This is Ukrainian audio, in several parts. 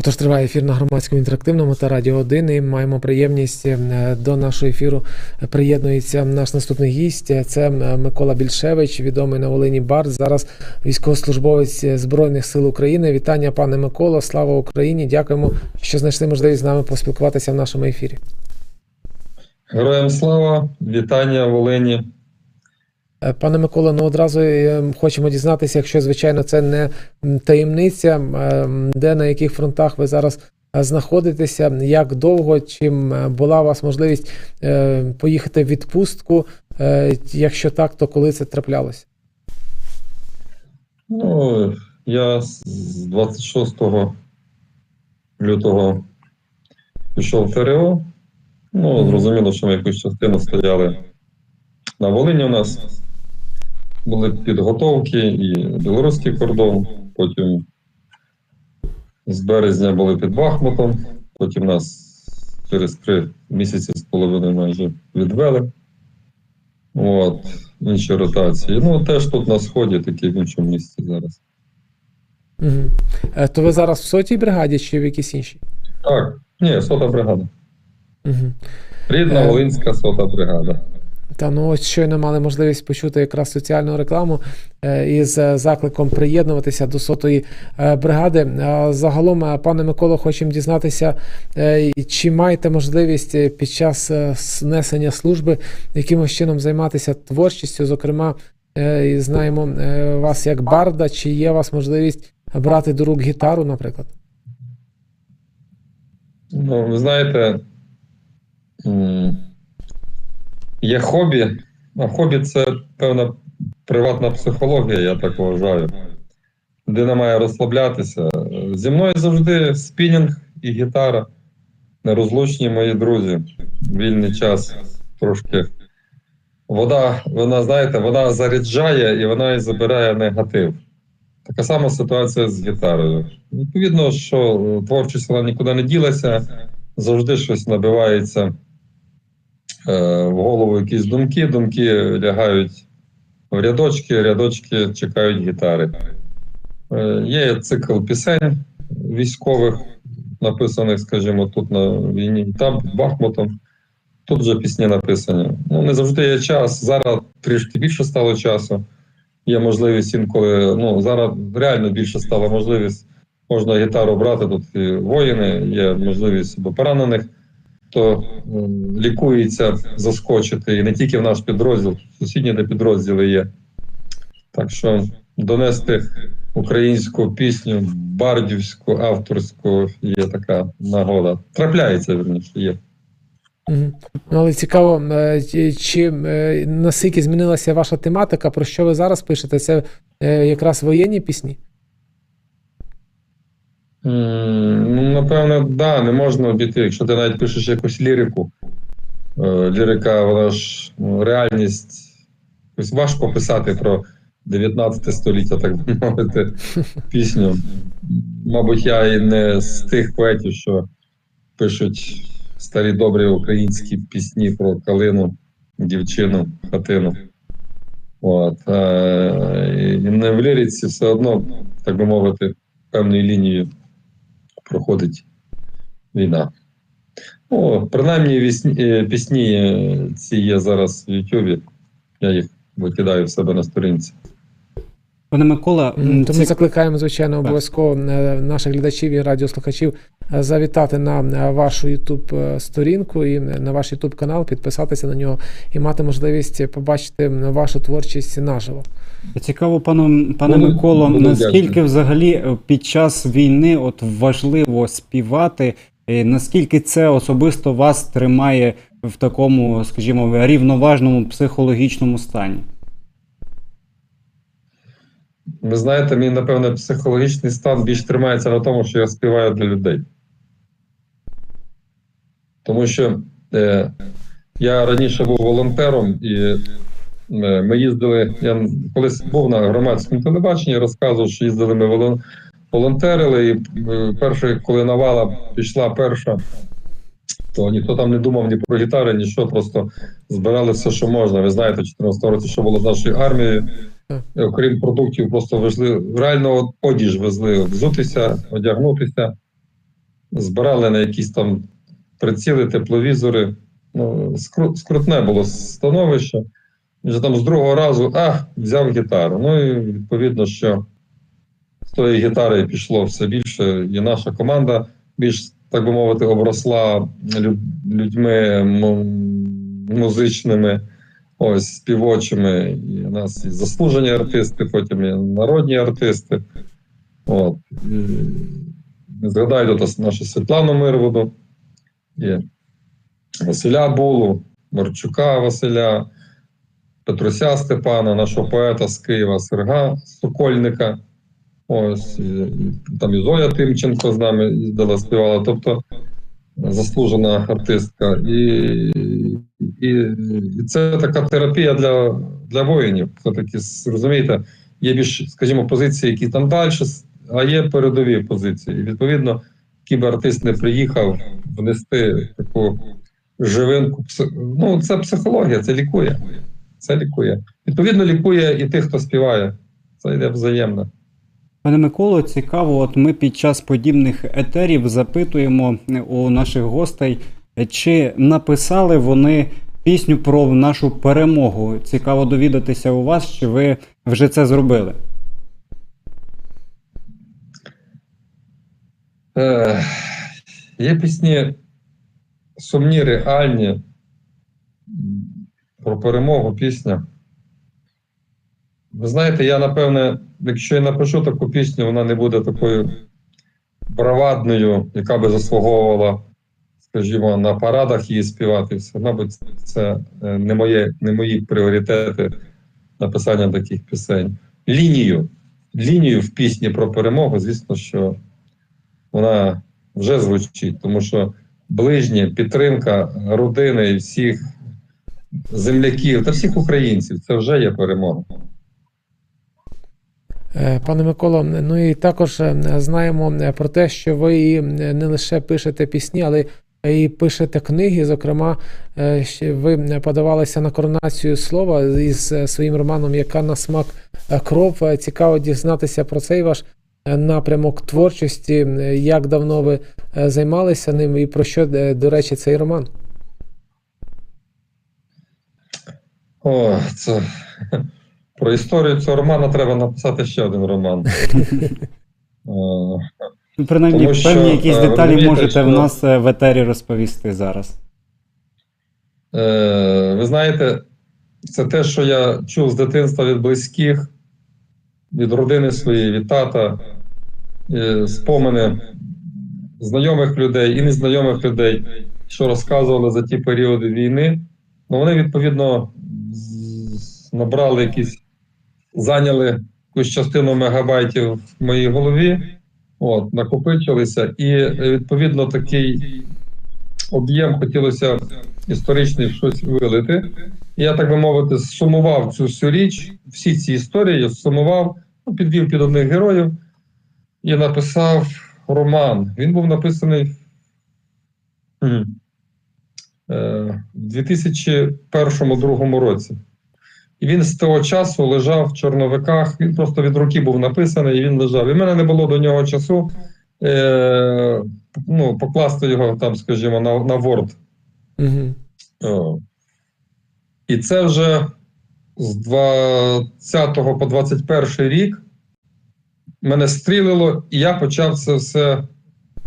Отож триває ефір на громадському інтерактивному та радіо 1 і маємо приємність е, до нашого ефіру приєднується наш наступний гість. Це е, Микола Більшевич, відомий на Волині Бард. Зараз військовослужбовець Збройних сил України. Вітання, пане Миколо. Слава Україні! Дякуємо, що знайшли можливість з нами поспілкуватися в нашому ефірі. Героям слава, вітання Волині. Е, Пане Миколо, ну одразу е, хочемо дізнатися, якщо звичайно це не таємниця, е, де на яких фронтах ви зараз знаходитеся, як довго, чим була у вас можливість поїхати в відпустку? Якщо так, то коли це траплялося? Ну, я з 26 лютого пішов в ТРО. Ну, зрозуміло, що ми якусь частину стояли на Волині у нас. Були підготовки і білоруський кордон. Потім з березня були під Бахмутом. Потім нас через три місяці з половиною майже відвели. От, інші ротації. Ну, теж тут на сході, такі в іншому місці зараз. Угу. То ви зараз в сотій бригаді чи в якійсь іншій? Так, ні, сота бригада. Угу. Рідна Е. Волинська сота бригада. Та ну ось щойно мали можливість почути якраз соціальну рекламу е, із е, закликом приєднуватися до сотої е, бригади. Загалом, пане Миколо, хочемо дізнатися, чи маєте можливість під час несення служби якимось чином займатися творчістю? Зокрема, знаємо вас як барда, чи є у вас можливість брати до рук гітару, наприклад? Ну, ви знаєте, є хобі, а хобі це певна приватна психологія, я так вважаю. Людина має розслаблятися. Зі мною завжди спінінг і гітара. Нерозлучні мої друзі. Вільний час трошки. Вода, вона, знаєте, вона заряджає і вона і забирає негатив. Така сама ситуація з гітарою. Відповідно, що творчість вона нікуди не ділася, завжди щось набивається в голову якісь думки, думки лягають в рядочки, рядочки чекають гітари. Е, є цикл пісень військових, написаних, скажімо, тут на війні, там під Бахмутом. Тут вже пісні написані. Ну, не завжди є час. Зараз трішки більше стало часу є можливість інколи. Ну зараз реально більше стала можливість. Можна гітару брати тут і воїни, є можливість або поранених, то м, лікується заскочити. І не тільки в наш підрозділ, сусідні де підрозділи є. Так що донести українську пісню, бардівську, авторську є така нагода. Трапляється верніше, є. Ну, але цікаво, е, чи- чи е, наскільки змінилася ваша тематика, про що ви зараз пишете? Це е, якраз воєнні пісні? Ну, напевно, да, не можна обійти. Якщо ти навіть пишеш якусь лірику. Е, Лірика, вона ж ну, реальність. Ось важко писати про 19 століття, так би мовити, пісню. Мабуть, я і не з тих поетів, що пишуть старі добрі українські пісні про калину, дівчину, хатину. От. Е, І не в ліриці все одно, так би мовити, певною лінією проходить війна. Ну, принаймні вісні, е, пісні е, ці є зараз в Ютубі. Я їх викидаю в себе на сторінці. Пане Микола, Мгм. м, То це ми закликаємо, звичайно, обов'язково е, наших глядачів і радіослухачів е, завітати на е, вашу youtube сторінку і на ваш youtube канал, підписатися на нього і мати можливість побачити вашу творчість наживо. цікаво, пане, пане Буду- Миколо, буду наскільки вдячний. взагалі під час війни от важливо співати, наскільки це особисто вас тримає в такому, скажімо, рівноважному психологічному стані? Ви знаєте, мій, напевно, психологічний стан більш тримається на тому, що я співаю для людей. Тому що е, я раніше був волонтером, і е, ми їздили. Я колись був на громадському телебаченні, розказував, що їздили ми волон- волонтерили. І е, перше, коли навала пішла перша, то ніхто там не думав ні про гітари, ні що, просто збирали все, що можна. Ви знаєте, в 14 році, що було з нашою армією. Окрім продуктів, просто везли реально одіж везли взутися, одягнутися. збирали на якісь там приціли, тепловізори. Ну, скру- скрутне було становище. Він же там з другого разу а, взяв гітару. Ну і відповідно, що з тої гітари пішло все більше, і наша команда більш, так би мовити, обросла людьми музичними, ось співочими. І у нас і заслужені артисти, потім і народні артисти. От. І Згадаю тут нашу Світлану Мирводу, і Василя Булу, Марчука Василя, Петруся Степана, нашого поета з Києва, Серга Сокольника. Ось там і Зоя Тимченко з нами їздила, співала. Тобто заслужена артистка. І, і, і це така терапія для, для воїнів. Все-таки, розумієте, є більш, скажімо, позиції, які там далі, а є передові позиції. І відповідно, кіберартист не приїхав внести таку живинку. Ну, це психологія, це лікує. Це лікує. Відповідно, лікує і тих, хто співає. Це йде взаємно. Пане Миколо, цікаво, от ми під час подібних етерів запитуємо у наших гостей, чи написали вони пісню про нашу перемогу. Цікаво довідатися у вас, чи ви вже це зробили. Е, є пісні сумні, реальні. Про перемогу пісня. Ви знаєте, я напевне, якщо я напишу таку пісню, вона не буде такою бравадною, яка би заслуговувала, скажімо, на парадах її співати. Все, мабуть, це е, не, моє, не мої пріоритети написання таких пісень. Лінію. Лінію в пісні про перемогу, звісно, що вона вже звучить, тому що ближні, підтримка родини всіх земляків та всіх українців це вже є перемога. Е, Пане Миколо, ну і також е, знаємо е, про те, що ви і, не лише пишете пісні, але і пишете книги. Зокрема, ви подавалися на коронацію слова із своїм романом Яка на смак кров. Цікаво дізнатися про цей ваш напрямок творчості. Як давно ви займалися ним і про що, до речі, цей роман? О, це про історію цього романа треба написати ще один роман. Ну, Принаймні, Тому що, певні якісь е, деталі розумієте, можете що- в нас е, в етері розповісти зараз. Е, ви знаєте, це те, що я чув з дитинства від близьких, від родини своєї, від тата, е, спомини знайомих людей і незнайомих людей, що розказували за ті періоди війни. Ну, вони, відповідно, набрали якісь, зайняли якусь частину мегабайтів в моїй голові, от, накопичилися, і відповідно такий об'єм хотілося історичний щось вилити. Я, так би мовити, сумував цю всю річ, всі ці історії сумував, ну, підвів під одних героїв і написав роман. Він був написаний м, е, в 2001-2002 році. І він з того часу лежав в чорновиках, він просто від руки був написаний, і він лежав. І в мене не було до нього часу е, ну, покласти його там, скажімо, на, на Word. Угу. О. І це вже з 20 по 21 рік мене стрілило, і я почав це все.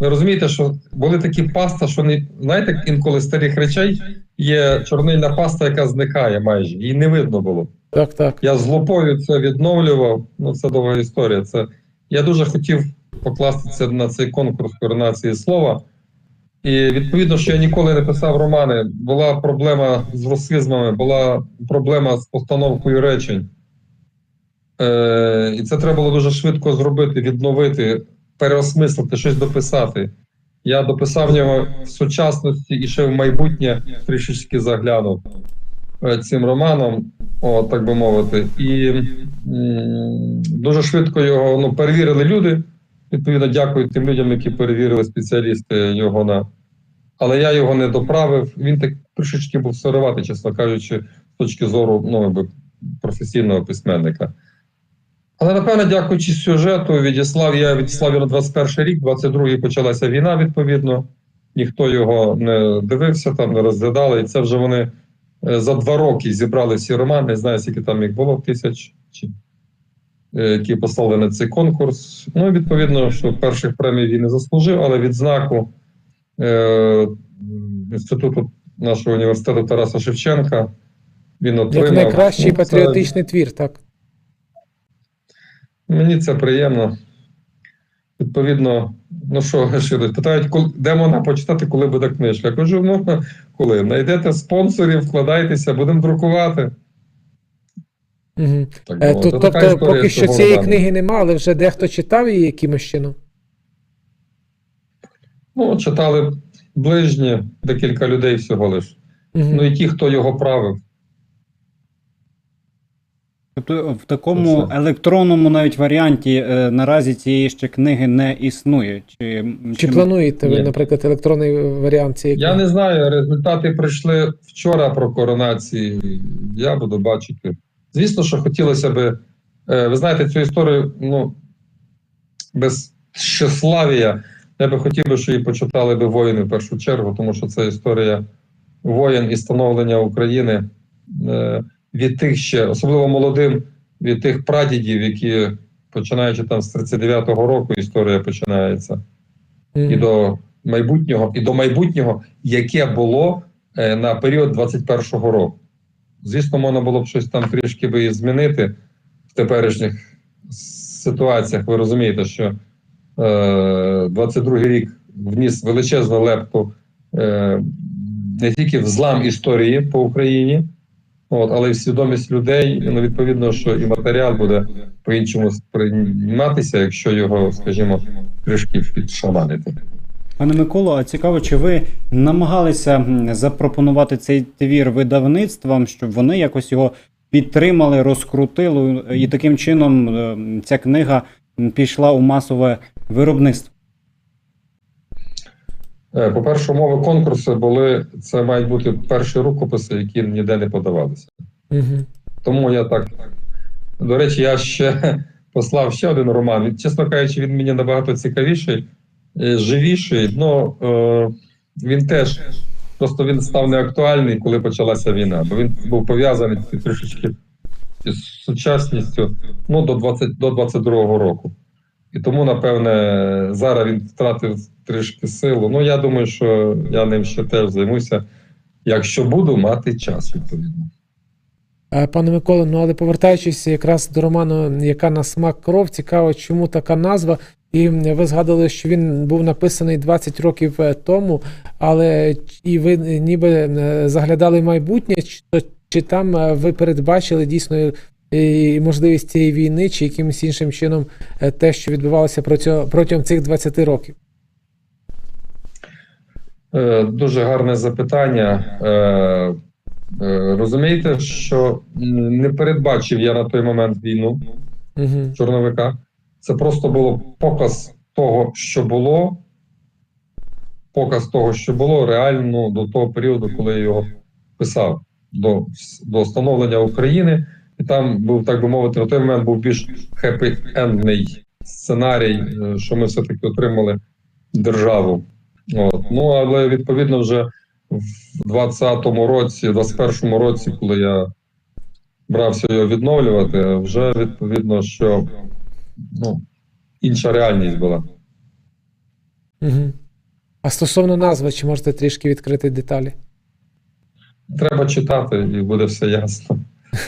Ви розумієте, що були такі паста, що не знаєте, інколи старих речей є чорнильна паста, яка зникає майже, її не видно було. Так, так. Я з лопою це відновлював. Ну, це довга історія. Це я дуже хотів покласти це на цей конкурс коронації слова. І відповідно, що я ніколи не писав романи. Була проблема з русизмами, була проблема з постановкою речень. Е, і це треба було дуже швидко зробити, відновити, переосмислити, щось дописати. Я дописав його в сучасності і ще в майбутнє трішечки заглянув е, цим романом, о, так би мовити. І м, дуже швидко його ну, перевірили люди. Відповідно, дякую тим людям, які перевірили спеціалісти його на. Але я його не доправив. Він так трішечки був сируватий, чесно кажучи, з точки зору ну, професійного письменника. Але напевно, дякуючи сюжету, відіслав я відіслав його на 21 рік, 22-й почалася війна, відповідно. Ніхто його не дивився, там не розглядали. І це вже вони е, за два роки зібрали всі романи. Не знаю, скільки там їх було тисяч, чи, е, які послали на цей конкурс. Ну, відповідно, що перших премій він не заслужив, але відзнаку е, інституту нашого університету Тараса Шевченка він отримав. Як найкращий Ну, патріотичний твір, так. Мені це приємно. Відповідно, ну що, ще питають, коли, де можна почитати, коли буде книжка. Я кажу, ну коли знайдете спонсорів, вкладайтеся, будемо друкувати. Угу. Так, Е, ну, то, то тобто, історія поки що цієї роману. книги нема, але вже дехто читав її якимось чином. Ну, читали ближні, декілька людей всього лиш. Угу. Ну і ті, хто його правив. Тобто в такому Все. електронному навіть варіанті е, наразі цієї ще книги не існує. Чи, Чи плануєте ви, Ні. наприклад, електронний варіант цієї Я не знаю, результати прийшли вчора про коронації. Я буду бачити. Звісно, що хотілося би. е, Ви знаєте, цю історію, ну, без щеславія. Я би хотів би, щоб її почитали би воїни в першу чергу, тому що це історія воїн і становлення України е, від тих ще, особливо молодим, від тих прадідів, які починаючи там з 39-го року, історія починається Мгм. і до майбутнього, і до майбутнього, яке було е, на період 21-го року. Звісно, можна було б щось там трішки би і змінити в теперішніх ситуаціях. Ви розумієте, що е, 22-й рік вніс величезну лепту е, не тільки в злам історії по Україні, от, але свідомість людей. Ну, відповідно, що і матеріал буде по-іншому сприйматися, якщо його, скажімо, трішки підшаманити. Пане Миколо, а цікаво, чи ви намагалися запропонувати цей твір видавництвам, щоб вони якось його підтримали, розкрутили, і таким чином ця книга пішла у масове виробництво? Е, По-перше, умови конкурсу були це мають бути перші рукописи, які ніде не подавалися. Мгм. Тому я так. До речі, я ще послав ще один роман. Чесно кажучи, він мені набагато цікавіший, е, живіший. Ну він теж просто він став неактуальний, коли почалася війна, бо він був пов'язаний трішечки з сучасністю ну, до 20, до 22-го року. І тому, напевне, зараз він втратив трішки силу. Ну, я думаю, що я ним ще теж займуся, якщо буду мати час, відповідно. Е, Пане Миколо, ну але повертаючись якраз до роману, яка на смак кров, цікаво, чому така назва. І ви згадували, що він був написаний 20 років е, тому, але і ви е, ніби заглядали майбутнє, чи, чи там ви передбачили дійсно і можливість цієї війни, чи якимось іншим чином е, те, що відбувалося протягом, цих 20 років? Е, Дуже гарне запитання. Е, Розумієте, що не передбачив я на той момент війну Угу. чорновика. Це просто було показ того, що було. Показ того, що було реально до того періоду, коли я його писав, до, до становлення України. Там був, так би мовити, на той момент був більш хеппі-ендний сценарій, е, що ми все-таки отримали державу. От. Ну, але відповідно, вже в 20-му році, 21-му році, коли я брався його відновлювати, вже відповідно, що ну, інша реальність була. Угу. А стосовно назви, чи можете трішки відкрити деталі? Треба читати, і буде все ясно.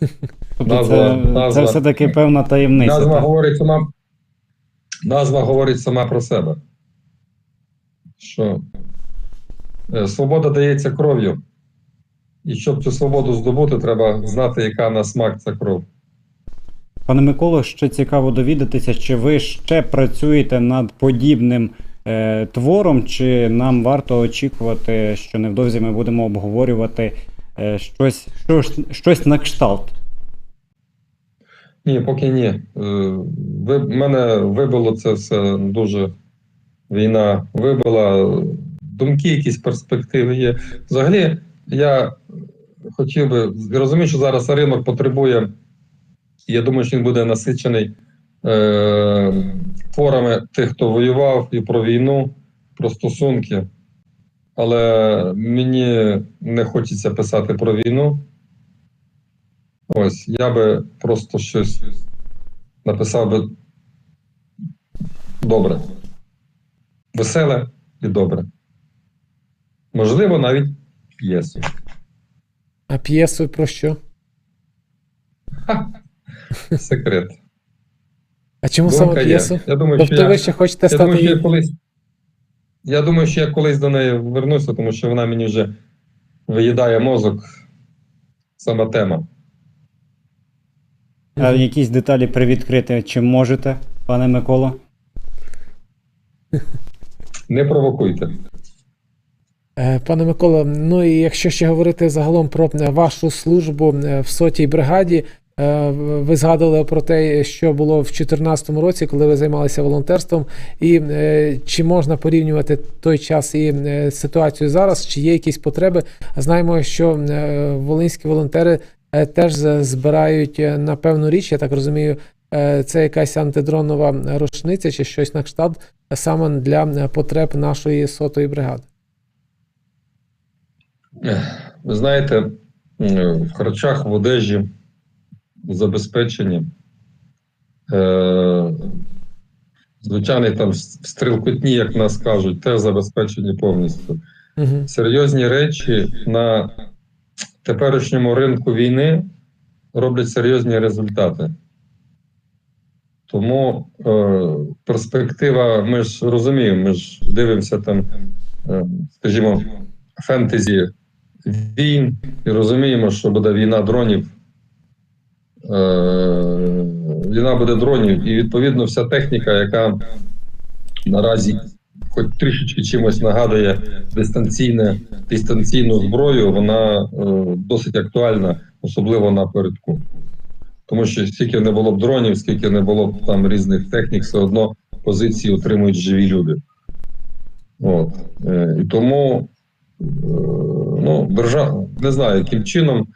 Тобто Назва- це, назва- це все-таки певна таємниця. Назва так? говорить сама, назва говорить сама про себе. Що е, свобода дається кров'ю. І щоб цю свободу здобути, треба знати, яка на смак ця кров. Пане Миколо, ще цікаво довідатися, чи ви ще працюєте над подібним е, твором, чи нам варто очікувати, що невдовзі ми будемо обговорювати е, щось, щось, щось на кшталт. Ні, поки ні. Е, Ви, мене вибило це все дуже. Війна вибила. Думки, якісь перспективи є. Взагалі, я хотів би розумію, що зараз ринок потребує, я думаю, що він буде насичений е, форами тих, хто воював, і про війну, про стосунки. Але мені не хочеться писати про війну. Ось, я би просто щось написав би добре. Веселе і добре. Можливо, навіть п'єсу. А п'єсу про що? Секрет. А чому саме Думка є. п'єсу? Я думаю, що Тобто я, ще хочете я стати. думаю, що я колись. Я думаю, що я колись до неї вернуся, тому що вона мені вже виїдає мозок. Сама тема. А якісь деталі привідкрити, чи можете, пане Миколо? Не провокуйте. Е, Пане Микола, ну і якщо ще говорити загалом про е, вашу службу е, в сотій бригаді, е, ви згадували про те, що було в 2014 році, коли ви займалися волонтерством, і е, чи можна порівнювати той час і е, ситуацію зараз, чи є якісь потреби? Знаємо, що е, волинські волонтери е, теж збирають е, на певну річ, я так розумію, е, це якась антидронова рушниця чи щось на кшталт е, саме для е, потреб нашої сотої бригади. Ви знаєте, в харчах, в одежі, забезпеченні. Е, звичайний там в стрілкотні, як нас кажуть, теж забезпечені повністю. Угу. серйозні речі на теперішньому ринку війни роблять серйозні результати. Тому е, перспектива, ми ж розуміємо, ми ж дивимося там, е, скажімо, фентезі війн і розуміємо, що буде війна дронів. Е, війна буде дронів, і відповідно вся техніка, яка наразі хоч трішечки чимось нагадує дистанційне, дистанційну зброю, вона е, досить актуальна, особливо напередку. Тому що скільки не було б дронів, скільки не було б там різних технік, все одно позиції отримують живі люди. От. Е, і тому е, ну, держава, не знаю, яким чином.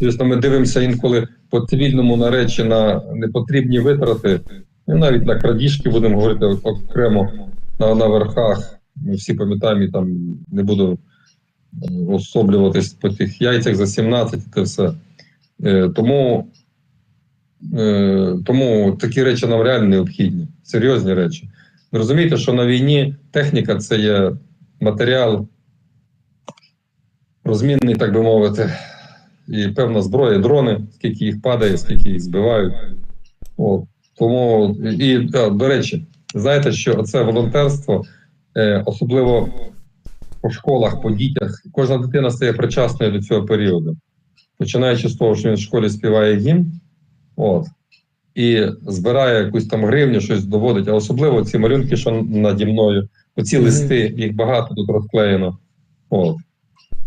Звісно, ми дивимося інколи по цивільному на речі на непотрібні витрати, і навіть на крадіжки будемо говорити окремо на, на верхах. Ми всі пам'ятаємо, і там не буду е, особлюватись по тих яйцях за 17 і те все. Е, тому, е, тому такі речі нам реально необхідні, серйозні речі. Ви розумієте, що на війні техніка це є матеріал розмінний, так би мовити, і певна зброя, дрони, скільки їх падає, скільки їх збивають. От. Тому, і, а, до речі, знаєте, що це волонтерство, е, особливо по школах, по дітях, кожна дитина стає причасною до цього періоду. Починаючи з того, що він в школі співає гімн, от, і збирає якусь там гривню, щось доводить, а особливо ці малюнки, що наді мною, оці листи, їх багато тут розклеєно. От.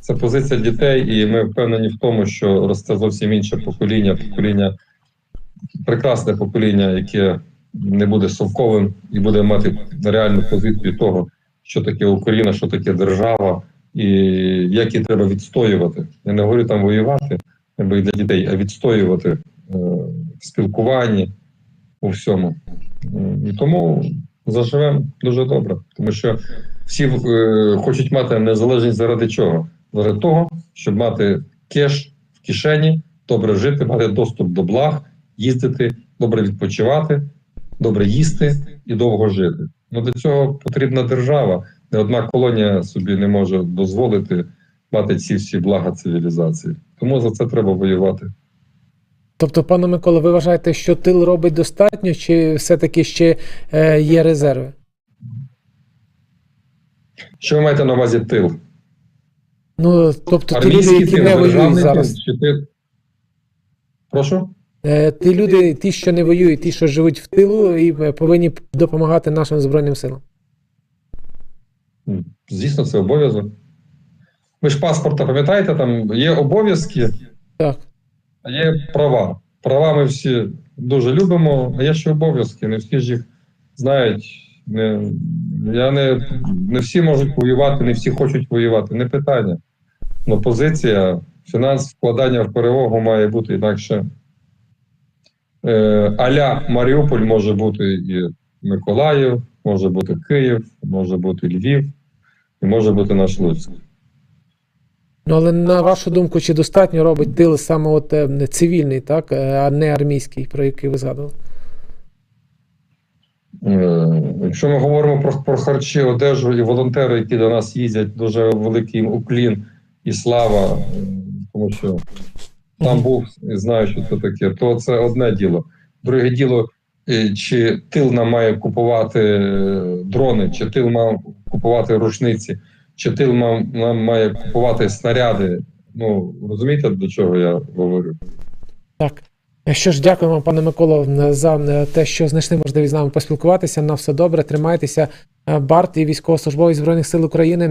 Це позиція дітей, і ми впевнені в тому, що росте зовсім інше покоління, покоління, прекрасне покоління, яке не буде совковим і буде мати реальну позицію того, що таке Україна, що таке держава, і як її треба відстоювати. Я не говорю там воювати, якби для дітей, а відстоювати е, в спілкуванні у всьому. І тому заживемо дуже добре, тому що всі е, хочуть мати незалежність заради чого? Заради того, щоб мати кеш в кишені, добре жити, мати доступ до благ, їздити, добре відпочивати, добре їсти і довго жити. Ну для цього потрібна держава. Не одна колонія собі не може дозволити мати ці всі блага цивілізації. Тому за це треба воювати. Тобто, пане Микола, ви вважаєте, що тил робить достатньо, чи все-таки ще е, є резерви? Що ви маєте на увазі тил? Ну, тобто, ті люди, які тил, не воюють зараз, тил чи тил? Прошу? Е, ті люди, ті, що не воюють, ті, що живуть в тилу, і е, повинні допомагати нашим Збройним силам. Звісно, це обов'язок. Ви ж паспорта пам'ятаєте, там є обов'язки, Так. а є права. Права ми всі дуже любимо, а є ще обов'язки. Не всі ж їх знають. Не, я не, не всі можуть воювати, не всі хочуть воювати. Не питання. Ну, позиція, фінанс, вкладання в перемогу має бути інакше. Е, аля Маріуполь може бути і Миколаїв, може бути Київ, може бути Львів, і може бути наш Луцьк. Ну, але на вашу думку, чи достатньо робить тил саме от е, цивільний, так, е, а не армійський, про який ви згадували? Якщо ми говоримо про, про харчі, одежу і волонтери, які до нас їздять, дуже великий їм уклін і слава, тому що там був і знаю, що це таке, то це одне діло. Друге діло, е, чи тил нам має купувати е, дрони, чи тил має купувати рушниці, чи тил нам має купувати снаряди. Ну розумієте, до чого я говорю? Так. Що ж, дякую вам, пане Миколо, за е, те, що знайшли можливість з нами поспілкуватися. На все добре, тримайтеся. Барт і військовослужбовець Збройних сил України